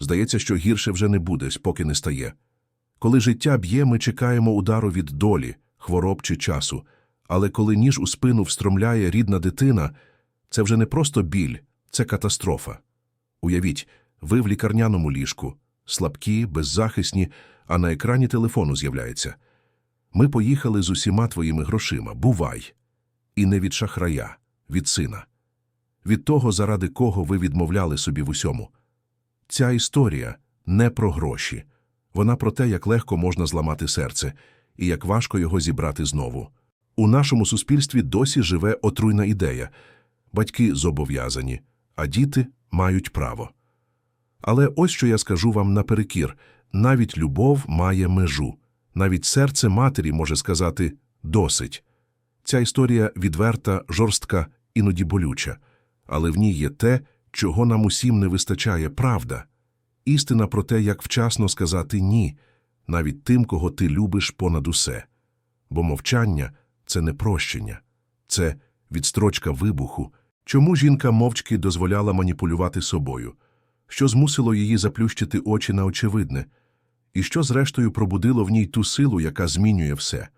Здається, що гірше вже не буде, поки не стає. Коли життя б'є, ми чекаємо удару від долі, хвороб чи часу. Але коли ніж у спину встромляє рідна дитина, це вже не просто біль, це катастрофа. Уявіть, ви в лікарняному ліжку, слабкі, беззахисні, а на екрані телефону з'являється. Ми поїхали з усіма твоїми грошима, бувай. І не від шахрая, від сина. Від того, заради кого ви відмовляли собі в усьому. Ця історія не про гроші. Вона про те, як легко можна зламати серце і як важко його зібрати знову. У нашому суспільстві досі живе отруйна ідея. Батьки зобов'язані, а діти мають право. Але ось що я скажу вам наперекір. Навіть любов має межу. Навіть серце матері може сказати «досить». Ця історія відверта, жорстка, іноді болюча. Але в ній є те, чого нам усім не вистачає правда. Істина про те, як вчасно сказати «ні», навіть тим, кого ти любиш понад усе. Бо мовчання – це не прощення, це відстрочка вибуху. Чому жінка мовчки дозволяла маніпулювати собою? Що змусило її заплющити очі на очевидне? І що, зрештою, пробудило в ній ту силу, яка змінює все?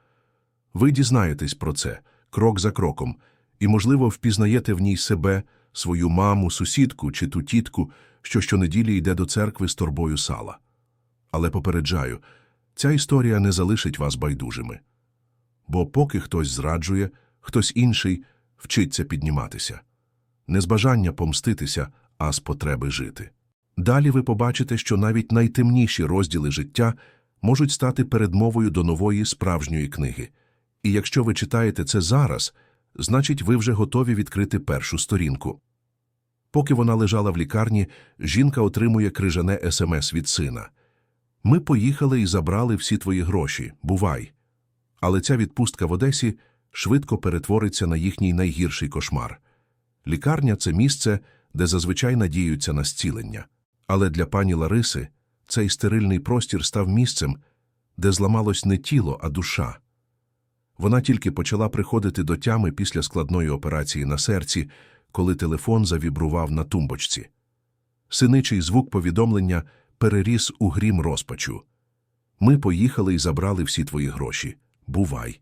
Ви дізнаєтесь про це крок за кроком, і, можливо, впізнаєте в ній себе, свою маму, сусідку чи ту тітку, що щонеділі йде до церкви з торбою сала. Але попереджаю, ця історія не залишить вас байдужими. Бо поки хтось зраджує, хтось інший вчиться підніматися. Не з бажання помститися, а з потреби жити. Далі ви побачите, що навіть найтемніші розділи життя можуть стати передмовою до нової справжньої книги. І якщо ви читаєте це зараз, значить ви вже готові відкрити першу сторінку. Поки вона лежала в лікарні, жінка отримує крижане смс від сина. Ми поїхали і забрали всі твої гроші, бувай. Але ця відпустка в Одесі швидко перетвориться на їхній найгірший кошмар. Лікарня це місце, де зазвичай надіються на зцілення. Але для пані Лариси цей стерильний простір став місцем, де зламалось не тіло, а душа. Вона тільки почала приходити до тями після складної операції на серці, коли телефон завібрував на тумбочці. Синичий звук повідомлення переріс у грім розпачу. Ми поїхали і забрали всі твої гроші. Бувай.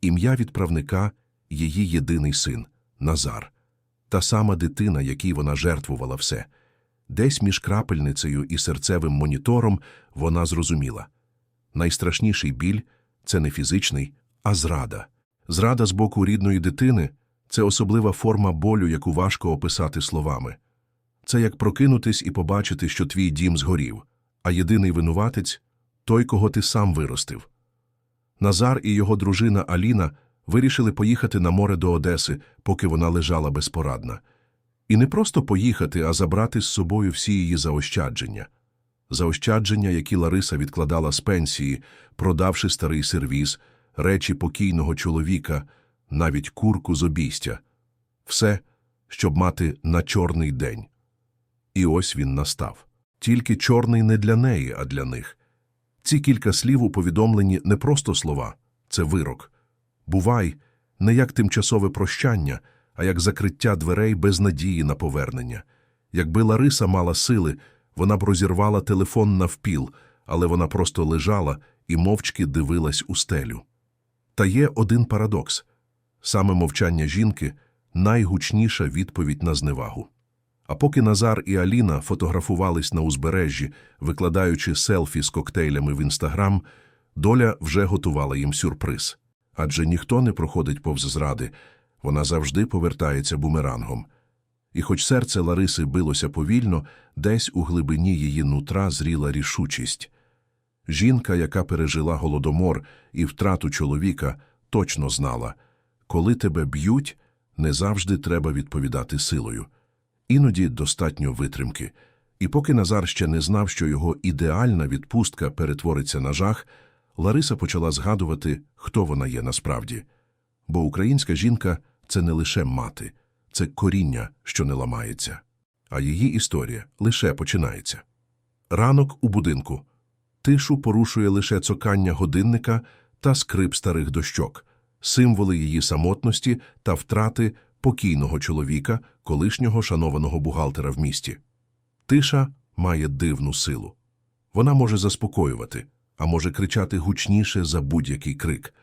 Ім'я відправника – її єдиний син Назар. Та сама дитина, якій вона жертвувала все. Десь між крапельницею і серцевим монітором вона зрозуміла. Найстрашніший біль – це не фізичний, а зрада. Зрада з боку рідної дитини – це особлива форма болю, яку важко описати словами. Це як прокинутись і побачити, що твій дім згорів, а єдиний винуватець – той, кого ти сам виростив. Назар і його дружина Аліна вирішили поїхати на море до Одеси, поки вона лежала безпорадна. І не просто поїхати, а забрати з собою всі її заощадження. Заощадження, які Лариса відкладала з пенсії, продавши старий сервіз, речі покійного чоловіка, навіть курку з обійстя. Все, щоб мати на чорний день. І ось він настав. Тільки чорний не для неї, а для них. Ці кілька слів у повідомленні не просто слова, це вирок. Бувай, не як тимчасове прощання, а як закриття дверей без надії на повернення. Якби Лариса мала сили, вона б розірвала телефон навпіл, але вона просто лежала і мовчки дивилась у стелю. Та є один парадокс саме мовчання жінки найгучніша відповідь на зневагу. А поки Назар і Аліна фотографувались на узбережжі, викладаючи селфі з коктейлями в інстаграм, доля вже готувала їм сюрприз. Адже ніхто не проходить повз зради, вона завжди повертається бумерангом. І хоч серце Лариси билося повільно, десь у глибині її нутра зріла рішучість. Жінка, яка пережила голодомор і втрату чоловіка, точно знала, коли тебе б'ють, не завжди треба відповідати силою. Іноді достатньо витримки. І поки Назар ще не знав, що його ідеальна відпустка перетвориться на жах, Лариса почала згадувати, хто вона є насправді. Бо українська жінка це не лише мати, це коріння, що не ламається. А її історія лише починається. Ранок у будинку. Тишу порушує лише цокання годинника та скрип старих дощок, символи її самотності та втрати покійного чоловіка, колишнього шанованого бухгалтера в місті. Тиша має дивну силу. Вона може заспокоювати, а може кричати гучніше за будь-який крик.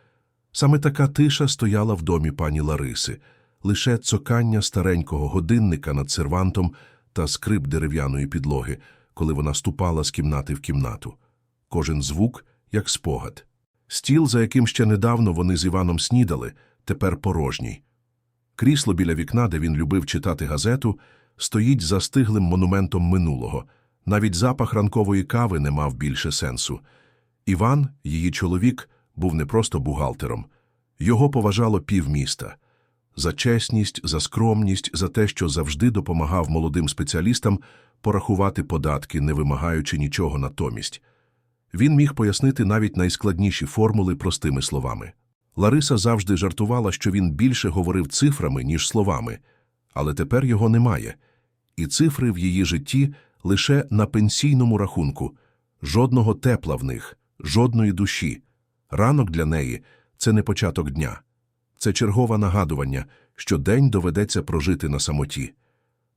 Саме така тиша стояла в домі пані Лариси, лише цокання старенького годинника над сервантом та скрип дерев'яної підлоги, коли вона ступала з кімнати в кімнату. Кожен звук, як спогад. Стіл, за яким ще недавно вони з Іваном снідали, тепер порожній. Крісло біля вікна, де він любив читати газету, стоїть застиглим монументом минулого. Навіть запах ранкової кави не мав більше сенсу. Іван, її чоловік, був не просто бухгалтером. Його поважало півміста. За чесність, за скромність, за те, що завжди допомагав молодим спеціалістам порахувати податки, не вимагаючи нічого натомість. Він міг пояснити навіть найскладніші формули простими словами. Лариса завжди жартувала, що він більше говорив цифрами, ніж словами, але тепер його немає. І цифри в її житті лише на пенсійному рахунку. Жодного тепла в них, жодної душі. Ранок для неї – це не початок дня. Це чергове нагадування, що день доведеться прожити на самоті.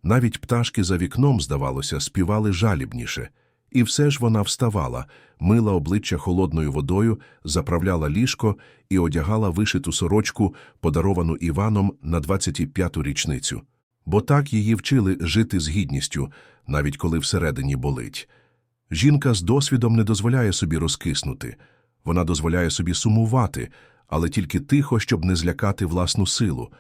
Навіть пташки за вікном, здавалося, співали жалібніше. І все ж вона вставала, мила обличчя холодною водою, заправляла ліжко і одягала вишиту сорочку, подаровану Іваном на 25-ту річницю. Бо так її вчили жити з гідністю, навіть коли всередині болить. Жінка з досвідом не дозволяє собі розкиснути. Вона дозволяє собі сумувати, але тільки тихо, щоб не злякати власну силу.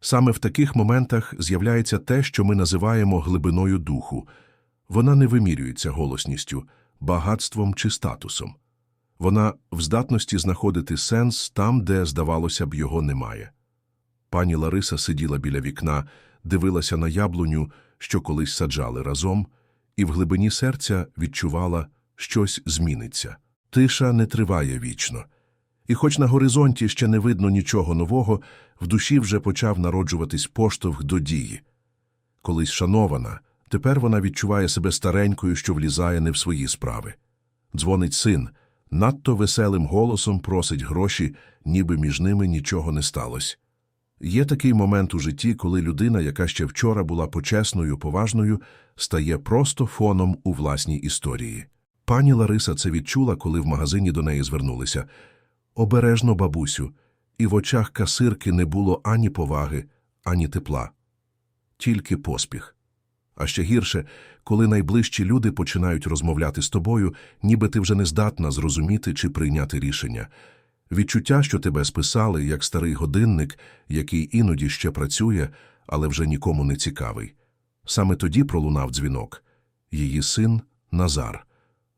Саме в таких моментах з'являється те, що ми називаємо глибиною духу. Вона не вимірюється голосністю, багатством чи статусом. Вона в здатності знаходити сенс там, де, здавалося б, його немає. Пані Лариса сиділа біля вікна, дивилася на яблуню, що колись саджали разом, і в глибині серця відчувала, щось зміниться. Тиша не триває вічно. І хоч на горизонті ще не видно нічого нового, в душі вже почав народжуватись поштовх до дії. Колись шанована, тепер вона відчуває себе старенькою, що влізає не в свої справи. Дзвонить син, надто веселим голосом просить гроші, ніби між ними нічого не сталося. Є такий момент у житті, коли людина, яка ще вчора була почесною, поважною, стає просто фоном у власній історії. Пані Лариса це відчула, коли в магазині до неї звернулися. Обережно, бабусю, і в очах касирки не було ані поваги, ані тепла. Тільки поспіх. А ще гірше, коли найближчі люди починають розмовляти з тобою, ніби ти вже не здатна зрозуміти чи прийняти рішення. Відчуття, що тебе списали, як старий годинник, який іноді ще працює, але вже нікому не цікавий. Саме тоді пролунав дзвінок. Її син Назар.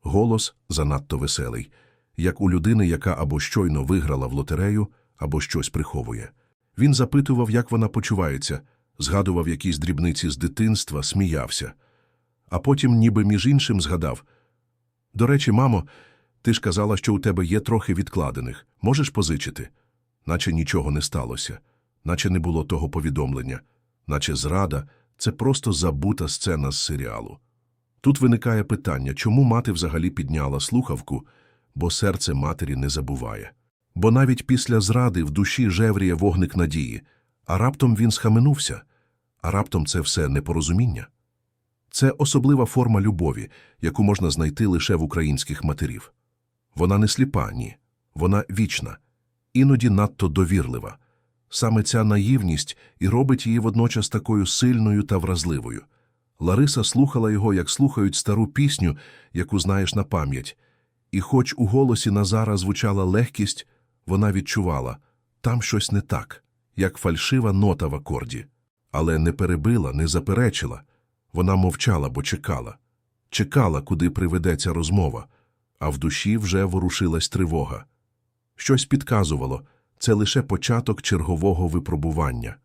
Голос занадто веселий, як у людини, яка або щойно виграла в лотерею, або щось приховує. Він запитував, як вона почувається, згадував якісь дрібниці з дитинства, сміявся. А потім, ніби між іншим, згадав. До речі, мамо, ти ж казала, що у тебе є трохи відкладених. Можеш позичити? Наче нічого не сталося, наче не було того повідомлення, наче зрада – це просто забута сцена з серіалу. Тут виникає питання, чому мати взагалі підняла слухавку, бо серце матері не забуває. Бо навіть після зради в душі жевріє вогник надії, а раптом він схаменувся, а раптом це все непорозуміння. Це особлива форма любові, яку можна знайти лише в українських матерів. Вона не сліпа, ні. Вона вічна, іноді надто довірлива. Саме ця наївність і робить її водночас такою сильною та вразливою. Лариса слухала його, як слухають стару пісню, яку знаєш на пам'ять. І хоч у голосі Назара звучала легкість, вона відчувала – там щось не так, як фальшива нота в акорді. Але не перебила, не заперечила. Вона мовчала, бо чекала. Чекала, куди приведеться розмова, а в душі вже ворушилась тривога. Щось підказувало – це лише початок чергового випробування.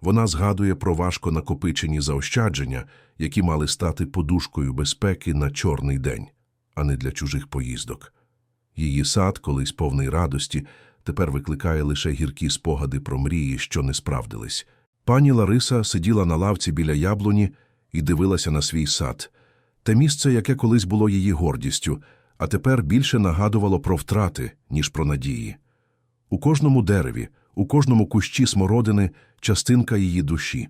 Вона згадує про важко накопичені заощадження, які мали стати подушкою безпеки на чорний день, а не для чужих поїздок. Її сад, колись повний радості, тепер викликає лише гіркі спогади про мрії, що не справдились. Пані Лариса сиділа на лавці біля яблуні і дивилася на свій сад. Те місце, яке колись було її гордістю, а тепер більше нагадувало про втрати, ніж про надії. У кожному дереві, у кожному кущі смородини частинка її душі.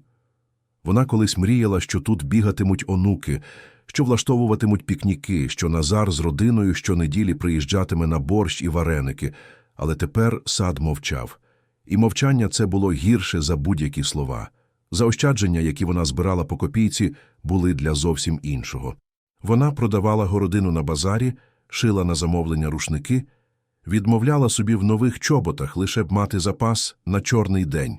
Вона колись мріяла, що тут бігатимуть онуки, що влаштовуватимуть пікніки, що Назар з родиною щонеділі приїжджатиме на борщ і вареники, але тепер сад мовчав. І мовчання це було гірше за будь-які слова. Заощадження, які вона збирала по копійці, були для зовсім іншого. Вона продавала городину на базарі, шила на замовлення рушники, відмовляла собі в нових чоботах, лише б мати запас на чорний день.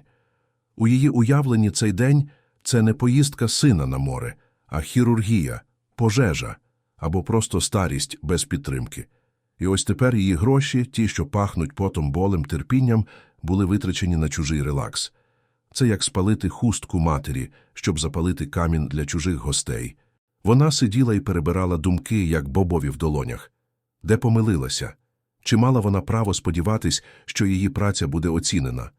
У її уявленні цей день це не поїздка сина на море, а хірургія, пожежа або просто старість без підтримки. І ось тепер її гроші, ті, що пахнуть потом болем, терпінням, були витрачені на чужий релакс. Це як спалити хустку матері, щоб запалити камінь для чужих гостей. Вона сиділа і перебирала думки, як бобові в долонях. Де помилилася? Чи мала вона право сподіватись, що її праця буде оцінена?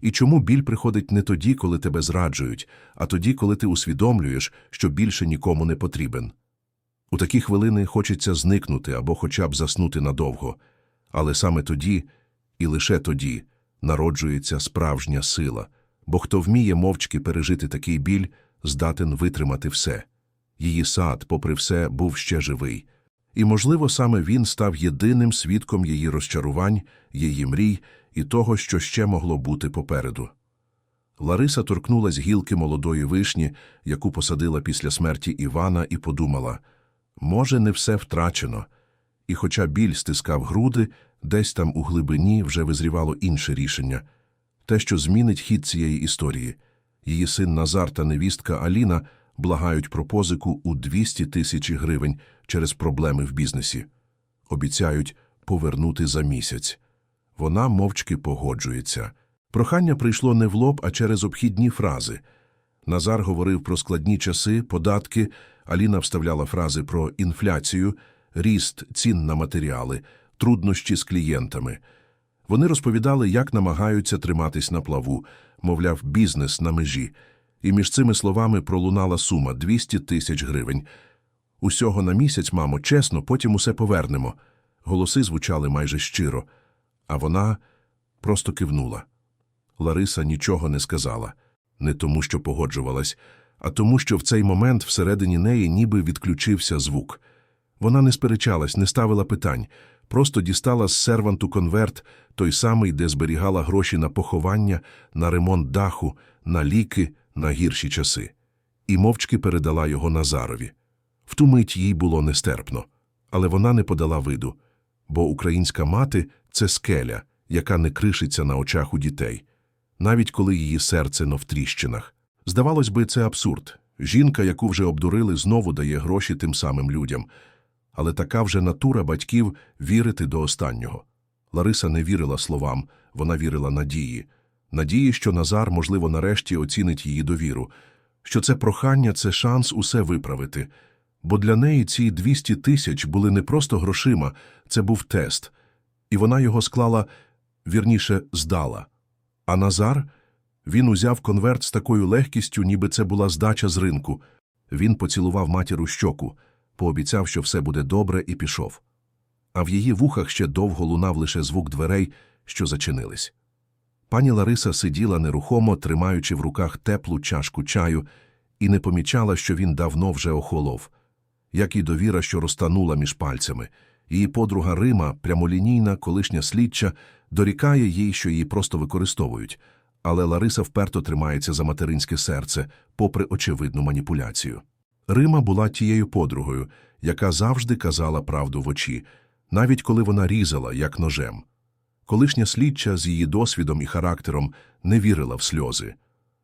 І чому біль приходить не тоді, коли тебе зраджують, а тоді, коли ти усвідомлюєш, що більше нікому не потрібен? У такі хвилини хочеться зникнути або хоча б заснути надовго, але саме тоді, і лише тоді, народжується справжня сила, бо хто вміє мовчки пережити такий біль, здатен витримати все. Її сад, попри все, був ще живий. І, можливо, саме він став єдиним свідком її розчарувань, її мрій і того, що ще могло бути попереду. Лариса торкнулась гілки молодої вишні, яку посадила після смерті Івана, і подумала може, не все втрачено. І хоча біль стискав груди, десь там у глибині вже визрівало інше рішення те, що змінить хід цієї історії. Її син Назар та невістка Аліна благають про позику у 200 тисяч гривень через проблеми в бізнесі. Обіцяють повернути за місяць. Вона мовчки погоджується. Прохання прийшло не в лоб, а через обхідні фрази. Назар говорив про складні часи, податки, Аліна вставляла фрази про інфляцію, ріст цін на матеріали, труднощі з клієнтами. Вони розповідали, як намагаються триматись на плаву, мовляв, бізнес на межі. І між цими словами пролунала сума 200 тисяч гривень. Усього на місяць, мамо, чесно, потім усе повернемо. Голоси звучали майже щиро, а вона просто кивнула. Лариса нічого не сказала, не тому, що погоджувалась, а тому, що в цей момент всередині неї ніби відключився звук. Вона не сперечалась, не ставила питань, просто дістала з серванту конверт, той самий, де зберігала гроші на поховання, на ремонт даху, на ліки, на гірші часи, і мовчки передала його Назарові. В ту мить їй було нестерпно, але вона не подала виду, бо українська мати це скеля, яка не кришиться на очах у дітей, навіть коли її серце но в тріщинах. Здавалось би, це абсурд. Жінка, яку вже обдурили, знову дає гроші тим самим людям. Але така вже натура батьків вірити до останнього. Лариса не вірила словам, вона вірила надії. Надії, що Назар, можливо, нарешті оцінить її довіру, що це прохання це шанс усе виправити. Бо для неї ці 200 тисяч були не просто грошима, це був тест. І вона його склала, вірніше, здала. А Назар, він узяв конверт з такою легкістю, ніби це була здача з ринку. Він поцілував матір у щоку, пообіцяв, що все буде добре, і пішов. А в її вухах ще довго лунав лише звук дверей, що зачинились. Пані Лариса сиділа нерухомо, тримаючи в руках теплу чашку чаю, і не помічала, що він давно вже охолов, як і довіра, що розтанула між пальцями. Її подруга Рима, прямолінійна, колишня слідча, дорікає їй, що її просто використовують, але Лариса вперто тримається за материнське серце, попри очевидну маніпуляцію. Рима була тією подругою, яка завжди казала правду в очі, навіть коли вона різала, як ножем. Колишня слідча з її досвідом і характером не вірила в сльози.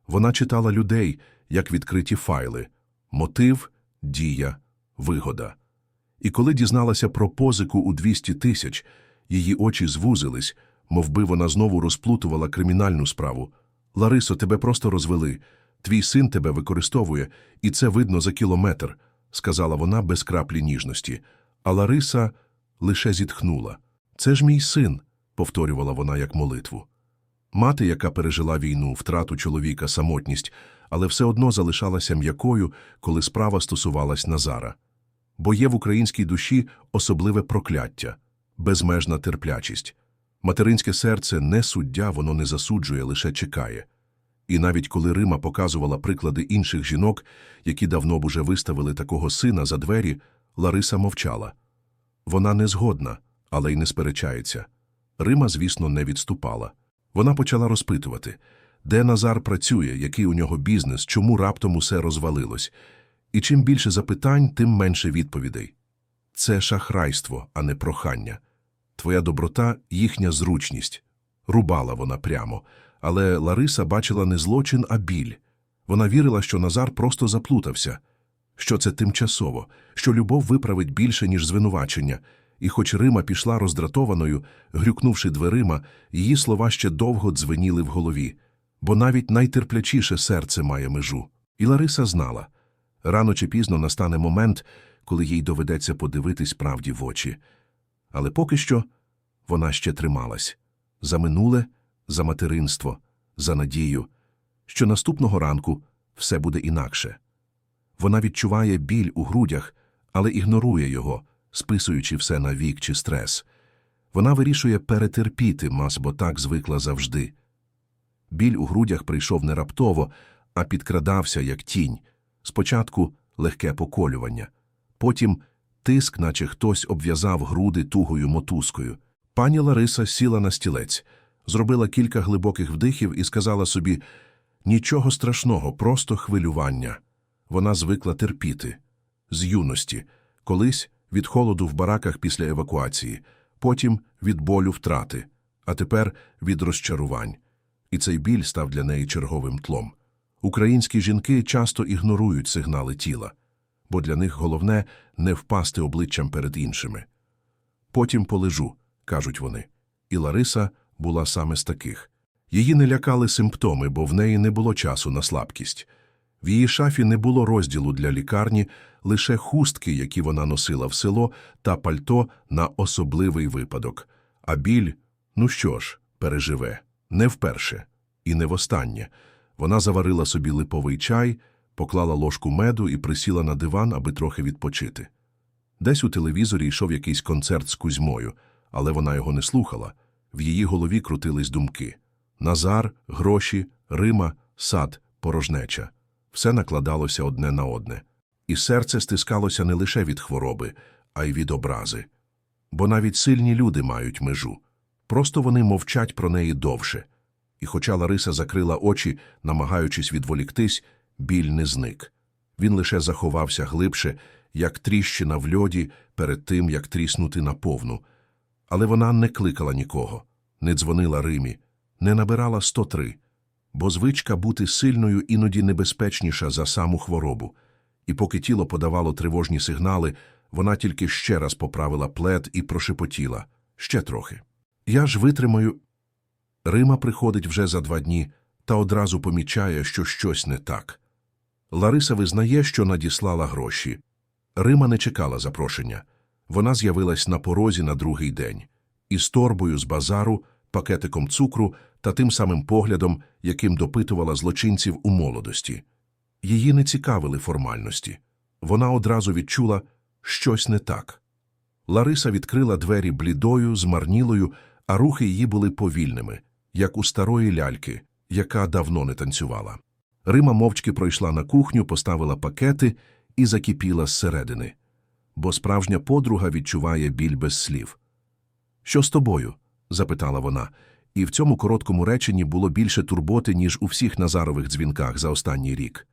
Вона читала людей, як відкриті файли мотив, дія, вигода. І коли дізналася про позику у 200 тисяч, її очі звузились, мовби вона знову розплутувала кримінальну справу. Ларисо, тебе просто розвели. Твій син тебе використовує, і це видно за кілометр, сказала вона без краплі ніжності. А Лариса лише зітхнула. Це ж мій син повторювала вона як молитву. Мати, яка пережила війну, втрату чоловіка, самотність, але все одно залишалася м'якою, коли справа стосувалась Назара. Бо є в українській душі особливе прокляття, безмежна терплячість. Материнське серце не суддя, воно не засуджує, лише чекає. І навіть коли Рима показувала приклади інших жінок, які давно б уже виставили такого сина за двері, Лариса мовчала. Вона не згодна, але й не сперечається. Рима, звісно, не відступала. Вона почала розпитувати, де Назар працює, який у нього бізнес, чому раптом усе розвалилось. І чим більше запитань, тим менше відповідей. Це шахрайство, а не прохання. Твоя доброта – їхня зручність. Рубала вона прямо. Але Лариса бачила не злочин, а біль. Вона вірила, що Назар просто заплутався, що це тимчасово, що любов виправить більше, ніж звинувачення. І хоч Рима пішла роздратованою, грюкнувши дверима, її слова ще довго дзвеніли в голові, бо навіть найтерплячіше серце має межу. І Лариса знала. Рано чи пізно настане момент, коли їй доведеться подивитись правді в очі. Але поки що вона ще трималась. За минуле, за материнство, за надію, що наступного ранку все буде інакше. Вона відчуває біль у грудях, але ігнорує його, списуючи все на вік чи стрес. Вона вирішує перетерпіти мас, бо так звикла завжди. Біль у грудях прийшов не раптово, а підкрадався, як тінь. Спочатку легке поколювання, потім тиск, наче хтось обв'язав груди тугою мотузкою. Пані Лариса сіла на стілець, зробила кілька глибоких вдихів і сказала собі нічого страшного, просто хвилювання. Вона звикла терпіти. З юності, колись від холоду в бараках після евакуації, потім від болю втрати, а тепер від розчарувань. І цей біль став для неї черговим тлом. Українські жінки часто ігнорують сигнали тіла, бо для них головне не впасти обличчям перед іншими. Потім полежу, кажуть вони. І Лариса була саме з таких. Її не лякали симптоми, бо в неї не було часу на слабкість. В її шафі не було розділу для лікарні, лише хустки, які вона носила в село, та пальто на особливий випадок. А біль, ну що ж, переживе. Не вперше. І не востаннє. Вона заварила собі липовий чай, поклала ложку меду і присіла на диван, аби трохи відпочити. Десь у телевізорі йшов якийсь концерт з Кузьмою, але вона його не слухала. В її голові крутились думки. Назар, гроші, Рима, сад, порожнеча. Все накладалося одне на одне. І серце стискалося не лише від хвороби, а й від образи. Бо навіть сильні люди мають межу. Просто вони мовчать про неї довше. І хоча Лариса закрила очі, намагаючись відволіктись, біль не зник. Він лише заховався глибше, як тріщина в льоді перед тим, як тріснути наповну. Але вона не кликала нікого, не дзвонила Римі, не набирала 103, бо звичка бути сильною іноді небезпечніша за саму хворобу. І поки тіло подавало тривожні сигнали, вона тільки ще раз поправила плед і прошепотіла ще трохи. Я ж витримаю. Рима приходить вже за два дні та одразу помічає, що щось не так. Лариса визнає, що надіслала гроші. Рима не чекала запрошення. Вона з'явилась на порозі на другий день із торбою з базару, пакетиком цукру та тим самим поглядом, яким допитувала злочинців у молодості. Її не цікавили формальності. Вона одразу відчула щось не так. Лариса відкрила двері блідою, змарнілою, а рухи її були повільними, як у старої ляльки, яка давно не танцювала. Рима мовчки пройшла на кухню, поставила пакети і закипіла зсередини. Бо справжня подруга відчуває біль без слів. Що з тобою? запитала вона, і в цьому короткому реченні було більше турботи, ніж у всіх Назарових дзвінках за останній рік.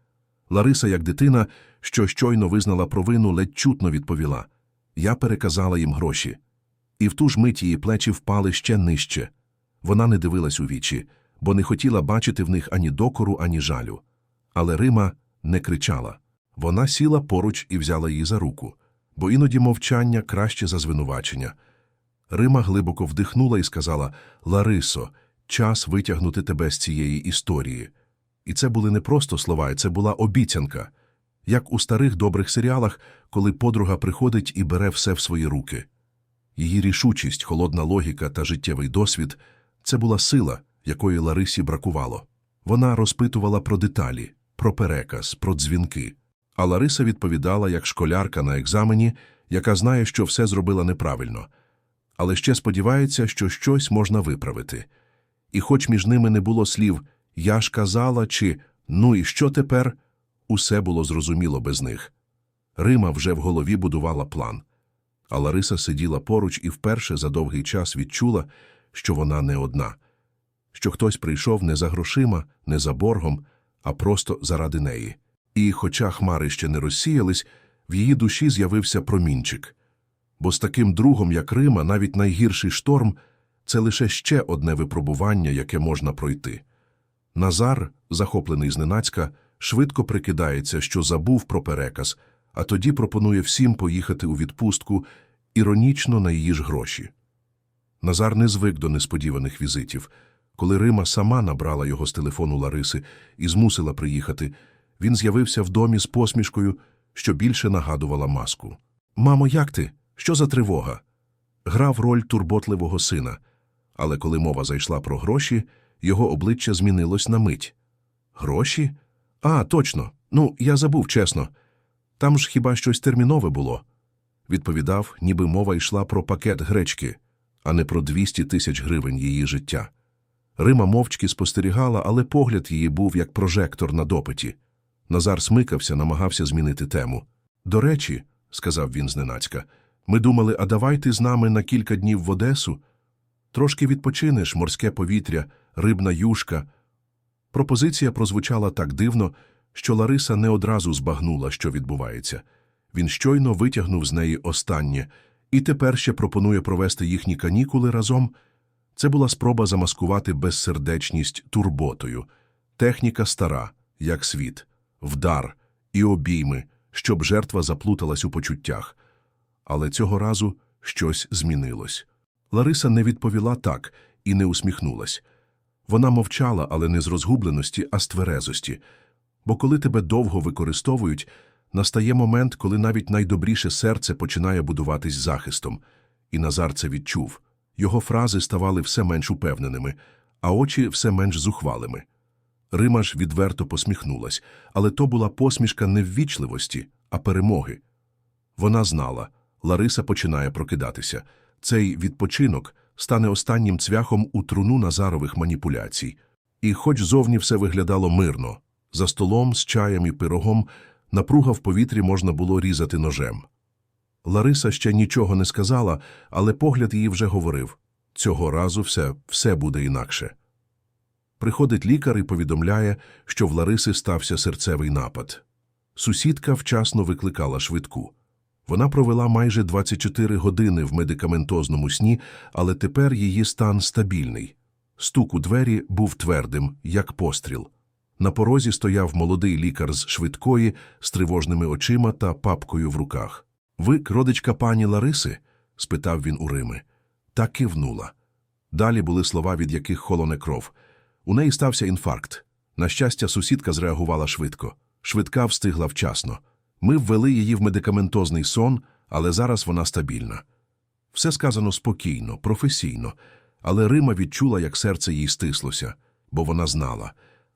Лариса, як дитина, що щойно визнала провину, ледь чутно відповіла Я переказала їм гроші. І в ту ж мить її плечі впали ще нижче. Вона не дивилась у вічі, бо не хотіла бачити в них ані докору, ані жалю. Але Рима не кричала. Вона сіла поруч і взяла її за руку, бо іноді мовчання краще за звинувачення. Рима глибоко вдихнула і сказала Ларисо, час витягнути тебе з цієї історії. І це були не просто слова, це була обіцянка, як у старих добрих серіалах, коли подруга приходить і бере все в свої руки. Її рішучість, холодна логіка та життєвий досвід це була сила, якої Ларисі бракувало. Вона розпитувала про деталі, про переказ, про дзвінки. А Лариса відповідала як школярка на екзамені, яка знає, що все зробила неправильно, але ще сподівається, що щось можна виправити. І хоч між ними не було слів Я ж казала, чи ну і що тепер? Усе було зрозуміло без них. Рима вже в голові будувала план. А Лариса сиділа поруч і вперше за довгий час відчула, що вона не одна, що хтось прийшов не за грошима, не за боргом, а просто заради неї. І, хоча хмари ще не розсіялись, в її душі з'явився промінчик. Бо з таким другом, як Рима, навіть найгірший шторм це лише ще одне випробування, яке можна пройти. Назар, захоплений зненацька, швидко прикидається, що забув про переказ, а тоді пропонує всім поїхати у відпустку іронічно на її ж гроші. Назар не звик до несподіваних візитів. Коли Рима сама набрала його з телефону Лариси і змусила приїхати, він з'явився в домі з посмішкою, що більше нагадувала маску. Мамо, як ти? Що за тривога? Грав роль турботливого сина, але коли мова зайшла про гроші, його обличчя змінилось на мить. Гроші? А, точно. Ну, я забув, чесно. Там ж хіба щось термінове було. Відповідав, ніби мова йшла про пакет гречки, а не про 200 тисяч гривень її життя. Рима мовчки спостерігала, але погляд її був як прожектор на допиті. Назар смикався, намагався змінити тему. До речі, сказав він зненацька, ми думали, а давай ти з нами на кілька днів в Одесу. Трошки відпочинеш морське повітря, рибна юшка. Пропозиція прозвучала так дивно, що Лариса не одразу збагнула, що відбувається. Він щойно витягнув з неї останнє і тепер ще пропонує провести їхні канікули разом. Це була спроба замаскувати безсердечність турботою. Техніка стара, як світ, вдар і обійми, щоб жертва заплуталась у почуттях. Але цього разу щось змінилось. Лариса не відповіла так і не усміхнулась. Вона мовчала, але не з розгубленості, а з тверезості. Бо коли тебе довго використовують, настає момент, коли навіть найдобріше серце починає будуватись захистом. І Назар це відчув. Його фрази ставали все менш упевненими, а очі все менш зухвалими. Рима ж відверто посміхнулась, але то була посмішка не ввічливості, а перемоги. Вона знала, Лариса починає прокидатися. Цей відпочинок стане останнім цвяхом у труну Назарових маніпуляцій. І хоч зовні все виглядало мирно, за столом з чаєм і пирогом напруга в повітрі можна було різати ножем. Лариса ще нічого не сказала, але погляд її вже говорив цього разу все, все буде інакше. Приходить лікар і повідомляє, що в Лариси стався серцевий напад. Сусідка вчасно викликала швидку. Вона провела майже 24 години в медикаментозному сні, але тепер її стан стабільний. Стук у двері був твердим, як постріл. На порозі стояв молодий лікар з швидкої, з тривожними очима та папкою в руках. Ви родичка пані Лариси? спитав він у Рими. Та кивнула. Далі були слова, від яких холоне кров. У неї стався інфаркт. На щастя, сусідка зреагувала швидко. Швидка встигла вчасно. Ми ввели її в медикаментозний сон, але зараз вона стабільна. Все сказано спокійно, професійно, але Рима відчула, як серце їй стислося, бо вона знала.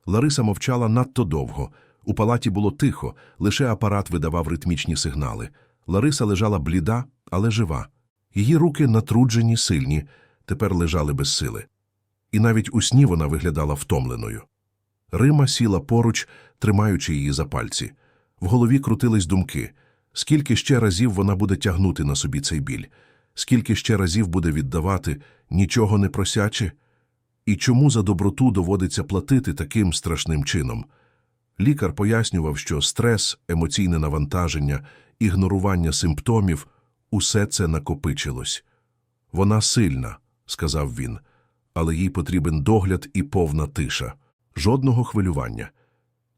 Лариса мовчала надто довго. У палаті було тихо, лише апарат видавав ритмічні сигнали. Лариса лежала бліда, але жива. Її руки натруджені, сильні, тепер лежали без сили. І навіть у сні вона виглядала втомленою. Рима сіла поруч, тримаючи її за пальці. В голові крутились думки. Скільки ще разів вона буде тягнути на собі цей біль? Скільки ще разів буде віддавати, нічого не просячи? І чому за доброту доводиться платити таким страшним чином? Лікар пояснював, що стрес, емоційне навантаження, ігнорування симптомів – усе це накопичилось. Вона сильна, сказав він, але їй потрібен догляд і повна тиша. Жодного хвилювання.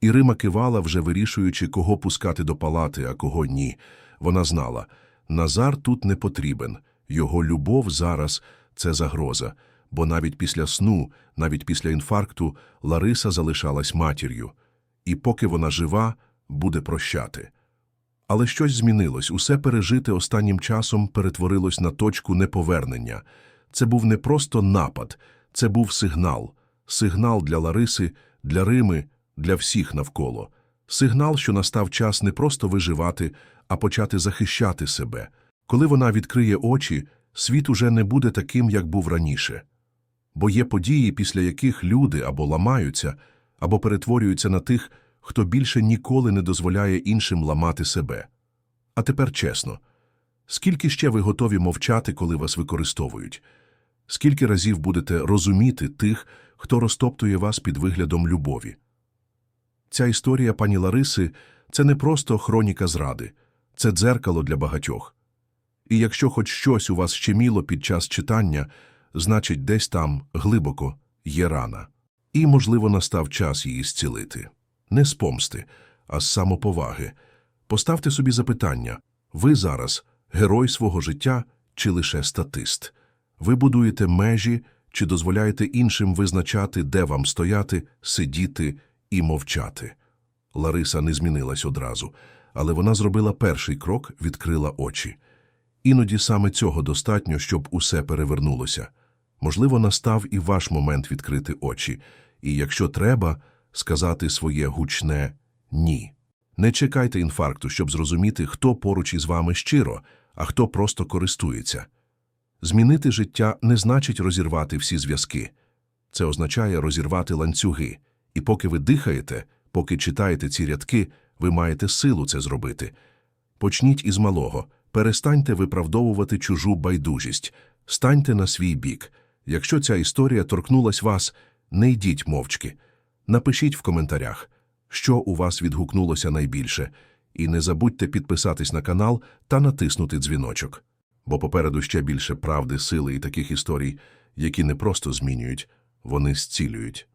І Рима кивала, вже вирішуючи, кого пускати до палати, а кого ні. Вона знала, Назар тут не потрібен, його любов зараз – це загроза, бо навіть після сну, навіть після інфаркту Лариса залишалась матір'ю. І поки вона жива, буде прощати. Але щось змінилось, усе пережите останнім часом перетворилось на точку неповернення. Це був не просто напад, це був сигнал. Сигнал для Лариси, для Рими, для всіх навколо. Сигнал, що настав час не просто виживати, а почати захищати себе. Коли вона відкриє очі, світ уже не буде таким, як був раніше. Бо є події, після яких люди або ламаються, або перетворюються на тих, хто більше ніколи не дозволяє іншим ламати себе. А тепер чесно, скільки ще ви готові мовчати, коли вас використовують? Скільки разів будете розуміти тих, хто розтоптує вас під виглядом любові? Ця історія пані Лариси – це не просто хроніка зради, це дзеркало для багатьох. І якщо хоч щось у вас щеміло під час читання, значить десь там, глибоко, є рана. І, можливо, настав час її зцілити. Не з помсти, а з самоповаги. Поставте собі запитання – ви зараз герой свого життя чи лише статист? Ви будуєте межі чи дозволяєте іншим визначати, де вам стояти, сидіти і мовчати? Лариса не змінилась одразу, але вона зробила перший крок, відкрила очі. Іноді саме цього достатньо, щоб усе перевернулося. Можливо, настав і ваш момент відкрити очі, і, якщо треба, сказати своє гучне «ні». Не чекайте інфаркту, щоб зрозуміти, хто поруч із вами щиро, а хто просто користується. Змінити життя не значить розірвати всі зв'язки. Це означає розірвати ланцюги. І поки ви дихаєте, поки читаєте ці рядки, ви маєте силу це зробити. Почніть із малого. Перестаньте виправдовувати чужу байдужість. Станьте на свій бік. Якщо ця історія торкнулась вас, не йдіть мовчки. Напишіть в коментарях, що у вас відгукнулося найбільше, і не забудьте підписатись на канал та натиснути дзвіночок. Бо попереду ще більше правди, сили і таких історій, які не просто змінюють, вони зцілюють.